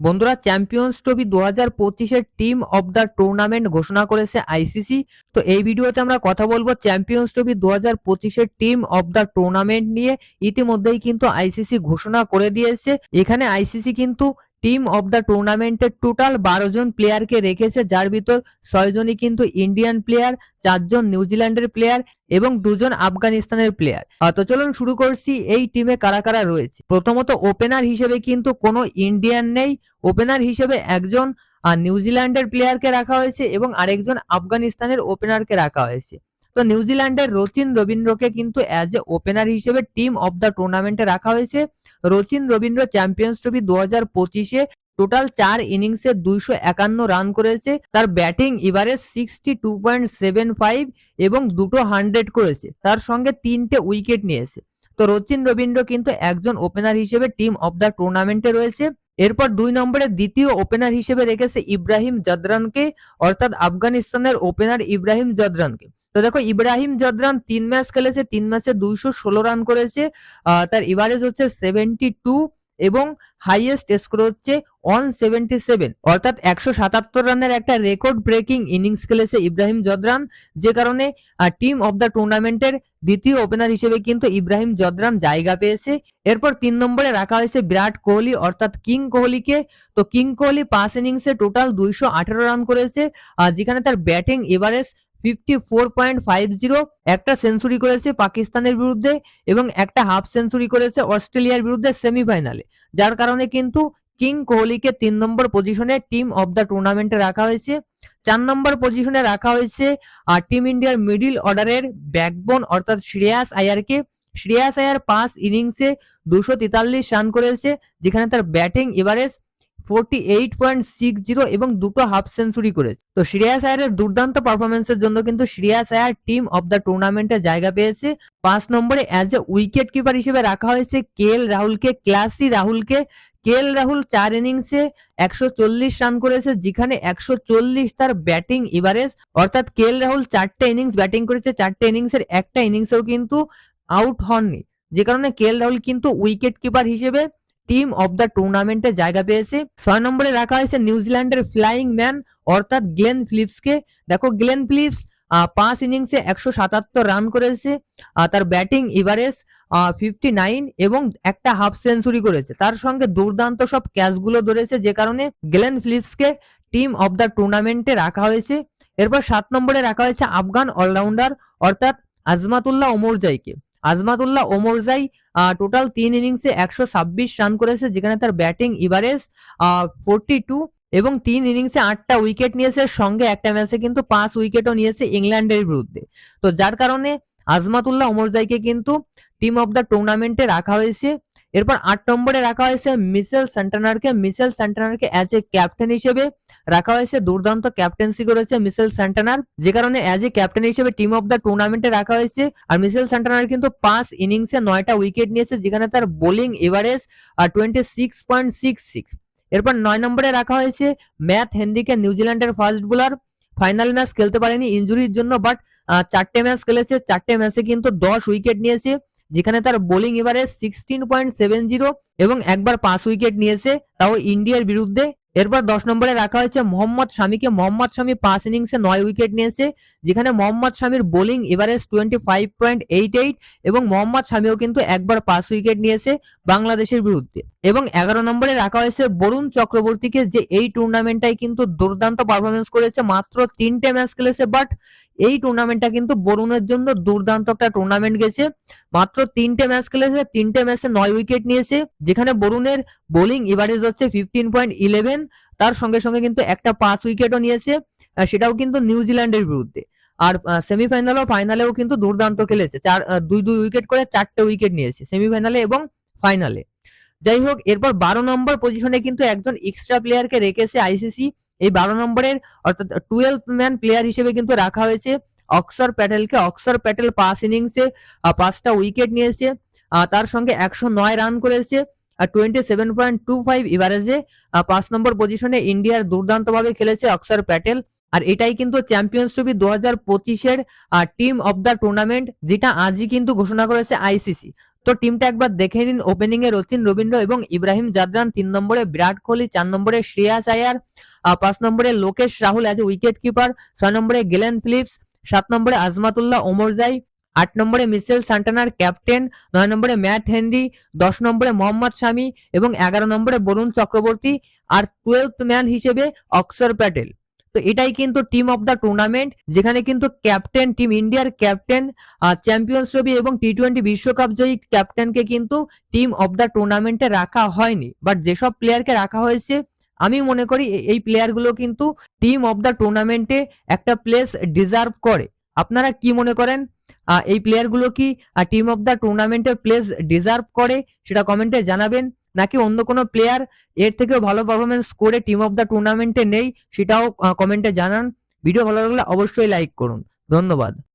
বন্ধুরা champions trophy দু হাজার পঁচিশের টিম অব দ্য টুর্নামেন্ট ঘোষণা করেছে আইসিসি তো এই ভিডিওতে আমরা কথা বলব চ্যাম্পিয়ন্স ট্রফি দু হাজার পঁচিশের টিম অব দ্য টুর্নামেন্ট নিয়ে। ইতিমধ্যেই কিন্তু আইসিসি ঘোষণা করে দিয়েছে। এখানে আইসিসি কিন্তু টিম অফ দ্য টুর্নামেন্টের টোটাল বারো জন প্লেয়ারকে রেখেছে, যার ভিতর ছয় জনই কিন্তু ইন্ডিয়ান প্লেয়ার চারজন নিউজিল্যান্ডের প্লেয়ার এবং দুজন আফগানিস্তানের প্লেয়ার তো চলুন শুরু করছি, এই টিমে কারা কারা রয়েছে? প্রথমত ওপেনার হিসেবে কিন্তু কোনো ইন্ডিয়ান নেই। ওপেনার হিসেবে একজন নিউজিল্যান্ডের প্লেয়ারকে রাখা হয়েছে এবং আরেকজন আফগানিস্তানের ওপেনারকে রাখা হয়েছে। তো নিউজিল্যান্ডের রচিন রবীন্দ্রকে কিন্তু অ্যাজ এ ওপেনার হিসেবে টিম অফ দ্য টুর্নামেন্টে রাখা হয়েছে। রচিন রবীন্দ্র চ্যাম্পিয়ন্স ট্রফি দু হাজার পঁচিশে টোটাল চার ইনিংসে দুইশো একান্ন রান করেছে। তার ব্যাটিং এবারে sixty two point seven five এবং দুটো হান্ড্রেড করেছে। তার সঙ্গে তিনটে উইকেট নিয়েছে। তো রচিন রবীন্দ্র কিন্তু একজন ওপেনার হিসেবে টিম অফ দ্য টুর্নামেন্টে রয়েছে। এরপর দুই নম্বরে দ্বিতীয় ওপেনার হিসেবে রেখেছে ইব্রাহিম জদরানকে, অর্থাৎ আফগানিস্তানের ওপেনার ইব্রাহিম জদরানকে। তো দেখো, ইব্রাহিম জদরান তিন ম্যাচ খেলেছে, তিন ম্যাচে দুইশো ষোলো রান করেছে তার ইভারেজ হচ্ছে সেভেন্টি টু এবং হাইয়েস্ট স্কোর হচ্ছে ওয়ান সেভেন্টি সেভেন অর্থাৎ একশো সাতাত্তর রানের একটা রেকর্ড ব্রেকিং ইনিংস খেলেছে ইব্রাহিম জদরান, যে কারণে টিম অফ দ্য টুর্নামেন্টের দ্বিতীয় ওপেনার হিসেবে কিন্তু ইব্রাহিম জদরান জায়গা পেয়েছে। এরপর তিন নম্বরে রাখা হয়েছে বিরাট কোহলি, অর্থাৎ কিং কোহলিকে। তো কিং কোহলি পাঁচ ইনিংসে টোটাল দুইশো আঠেরো রান করেছে যেখানে তার batting average fifty four point five zero, একটা সেঞ্চুরি করেছে পাকিস্তানের বিরুদ্ধে এবং একটা হাফ সেঞ্চুরি করেছে অস্ট্রেলিয়ার বিরুদ্ধে সেমিফাইনালে। যার কারণে কিন্তু কিং কোহলিকে তিন নম্বর পজিশনে টিম অফ দ্য টুর্নামেন্টে রাখা হয়েছে। চার নম্বর পজিশনে রাখা হয়েছে আর টিম ইন্ডিয়ার মিডিল অর্ডারের ব্যাকবোন অর্থাৎ শ্রেয়াস আয়ারকে। শ্রেয়াস আয়ার পাঁচ ইনিংসে দুশো তেতাল্লিশ রান করেছে, যেখানে তার batting average forty eight point six zero এবং দুটো হাফ সেঞ্চুরি করেছে। তো শ্রেয়াস আয়ারের দুর্দান্ত পারফরমেন্সের জন্য কিন্তু Shreyas Iyer team of the টুর্নামেন্টে জায়গা পেয়েছে। পাঁচ নম্বরে অ্যাজ এ উইকেট কিপার হিসেবে রাখা হয়েছে কে এল রাহুলকে, ক্লাসি রাহুলকে। কে এল রাহুল চার ইনিংসে একশো চল্লিশ রান করেছে, যেখানে একশো চল্লিশ তার ব্যাটিং এভারেজ অর্থাৎ কে এল রাহুল চারটে ইনিংস ব্যাটিং করেছে, চারটে ইনিংসের একটা ইনিংসেও কিন্তু আউট হননি। যে কারণে কে এল রাহুল কিন্তু উইকেট কিপার হিসেবে টিম অফ দ্য টুর্নামেন্টে জায়গা পেয়েছে। ছয় নম্বরে রাখা হয়েছে নিউজিল্যান্ডের ফ্লাইং ম্যান অর্থাৎ গ্লেন ফিলিপসকে দেখো গ্লেন ফিলিপস পাঁচ ইনিংসে একশো সাতাত্তর রান করেছে তার ব্যাটিং ইভারেজ ফিফটি নাইন এবং একটা হাফ সেঞ্চুরি করেছে। তার সঙ্গে দুর্দান্ত সব ক্যাচগুলো ধরেছে, যে কারণে গ্লেন ফিলিপসকে টিম অফ দ্য টুর্নামেন্টে রাখা হয়েছে। এরপর সাত নম্বরে রাখা হয়েছে আফগান অলরাউন্ডার অর্থাৎ আজমাতুল্লাহ ওমরজাইকে আজমাতুল্লাহ ওমরজাই টোটাল তিন ইনিংসে একশো ছাব্বিশ রান করেছে, যেখানে তার ব্যাটিং ইভারেজ ফোরটি টু এবং তিন ইনিংসে আটটা উইকেট নিয়েছে। সঙ্গে একটা ম্যাচে কিন্তু পাঁচ উইকেটও নিয়েছে ইংল্যান্ডের বিরুদ্ধে। তো যার কারণে আজমাতুল্লাহ ওমরজাইকে কিন্তু টিম অব দ্য টুর্নামেন্টে রাখা হয়েছে। এরপর আট নম্বরে রাখা হয়েছে মিসেল সেন্টানারকে। মিসেল সেন্টানারকে অ্যাজ এ ক্যাপ্টেন হিসেবে রাখা হয়েছে। দুর্দান্ত ক্যাপ্টেন্সি করেছে মিসেল সেন্টানার। যে কারণে অ্যাজ এ ক্যাপ্টেন হিসেবে টিম অফ দ্য টুর্নামেন্টে রাখা হয়েছে। আর মিসেল সেন্টানার কিন্তু পাঁচ ইনিংসে নয়টা উইকেট নিয়েছে, যেখানে তার bowling average twenty six point six six এরপর নয় নম্বরে রাখা হয়েছে ম্যাথ হেনরিকে নিউজিল্যান্ডের ফার্স্ট বোলার ফাইনাল ম্যাচ খেলতে পারেনি ইঞ্জুরির জন্য বাট চারটে ম্যাচ খেলেছে। চারটে ম্যাচে কিন্তু দশ উইকেট নিয়েছে। যেখানে তার bowling average sixteen point seven zero এবং একবার পাঁচ উইকেট নিয়েছে, তাও ইন্ডিয়ার বিরুদ্ধে। এরপর দশ নম্বরে রাখা হয়েছে মোহাম্মদ শামিকে। মোহাম্মদ শামি পাঁচ ইনিংসে নয় উইকেট নিয়েছে, যেখানে মোহাম্মদ শামির bowling average twenty five point eight eight এবং মোহাম্মদ শামিও কিন্তু একবার পাঁচ উইকেট নিয়েছে বাংলাদেশের বিরুদ্ধে। এবং এগারো নম্বরে রাখা হয়েছে বরুণ চক্রবর্তীকে, যে এই টুর্নামেন্টটাই কিন্তু দুর্দান্ত পারফরমেন্স করেছে মাত্র তিনটে ম্যাচ খেলেছে বাট এই টুর্নামেন্টটা কিন্তু বরুণের জন্য দুর্দান্ত একটা টুর্নামেন্ট গেছে। মাত্র তিনটে ম্যাচ খেলেছে, তিনটে ম্যাচে নয় উইকেট নিয়েছে, যেখানে বরুণের বোলিং এভারেজ হচ্ছে ফিফটিন পয়েন্ট ইলেভেন তার সঙ্গে সঙ্গে কিন্তু একটা পাঁচ উইকেটও নিয়েছে সেটাও কিন্তু নিউজিল্যান্ডের বিরুদ্ধে। আর সেমিফাইনাল ও ফাইনালেও কিন্তু দুর্দান্ত খেলেছে, চার দুই দুই উইকেট করে চারটে উইকেট নিয়েছে সেমিফাইনালে এবং ফাইনালে যাই হোক, এরপর বারো নম্বর পজিশনে কিন্তু একজন এক্সট্রা প্লেয়ারকে রেখেছে আইসিসি এই বারো নম্বরের অর্থাৎ টুয়েলভ ম্যান প্লেয়ার হিসেবে কিন্তু রাখা হয়েছে। অক্সর প্যাটেলকে। অক্সর প্যাটেল পাঁচ ইনিংসে পাঁচটা উইকেট নিয়েছে। তার সঙ্গে একশো নয় রান করেছে। Twenty seven point two five ইভারেজে পাঁচ নম্বর পজিশনে ইন্ডিয়ার দুর্দান্তভাবে খেলেছে অক্সর প্যাটেল। আর এটাই কিন্তু চ্যাম্পিয়ন্স ট্রফি দু হাজার পঁচিশের টিম অফ দ্য টুর্নামেন্ট যেটা আজই কিন্তু ঘোষণা করেছে আইসিসি তো টিমটা একবার দেখে নিন। ওপেনিং এ রচিন রবীন্দ্র এবং ইব্রাহিম জাদরান তিন নম্বরে, বিরাট কোহলি চার নম্বরে, শ্রেয়াস আয়ার পাঁচ নম্বরে, Lokesh Rahul as wicket keeper ছয় নম্বরে, গেলেন ফিলিপস, সাত নম্বরে, আজমাতুল্লাহ ওমরজাই, আট নম্বরে, মিসেল সান্টানার ক্যাপ্টেন নয় নম্বরে, ম্যাট হেনরি, দশ নম্বরে, মোহাম্মদ শামি এবং এগারো নম্বরে, বরুণ চক্রবর্তী, আর টুয়েলথ ম্যান হিসেবে অক্ষর প্যাটেল। তো এটাই কিন্তু টিম অফ দ্য টুর্নামেন্ট যেখানে কিন্তু ক্যাপ্টেন টিম ইন্ডিয়ার ক্যাপ্টেন চ্যাম্পিয়ন্স ট্রফি এবং টি টোয়েন্টি বিশ্বকাপ জয়ী ক্যাপ্টেনকে কিন্তু টিম অফ দ্য টুর্নামেন্টে রাখা হয়নি। বাট যেসব প্লেয়ারকে রাখা হয়েছে, আমি মনে করি এই প্লেয়ারগুলো কিন্তু টিম অফ দ্য টুর্নামেন্টে একটা প্লেস ডিজার্ভ করে। আপনারা কি মনে করেন? এই প্লেয়ারগুলো কি টিম অফ দ্য টুর্নামেন্টের প্লেস ডিজার্ভ করে? সেটা কমেন্টে জানাবেন। নাকি অন্য কোনো প্লেয়ার এর থেকেও ভালো পারফরমেন্স করে টিম অফ দ্য টুর্নামেন্টে নেই, সেটাও কমেন্টে জানান। ভিডিও ভালো লাগলে অবশ্যই লাইক করুন। ধন্যবাদ।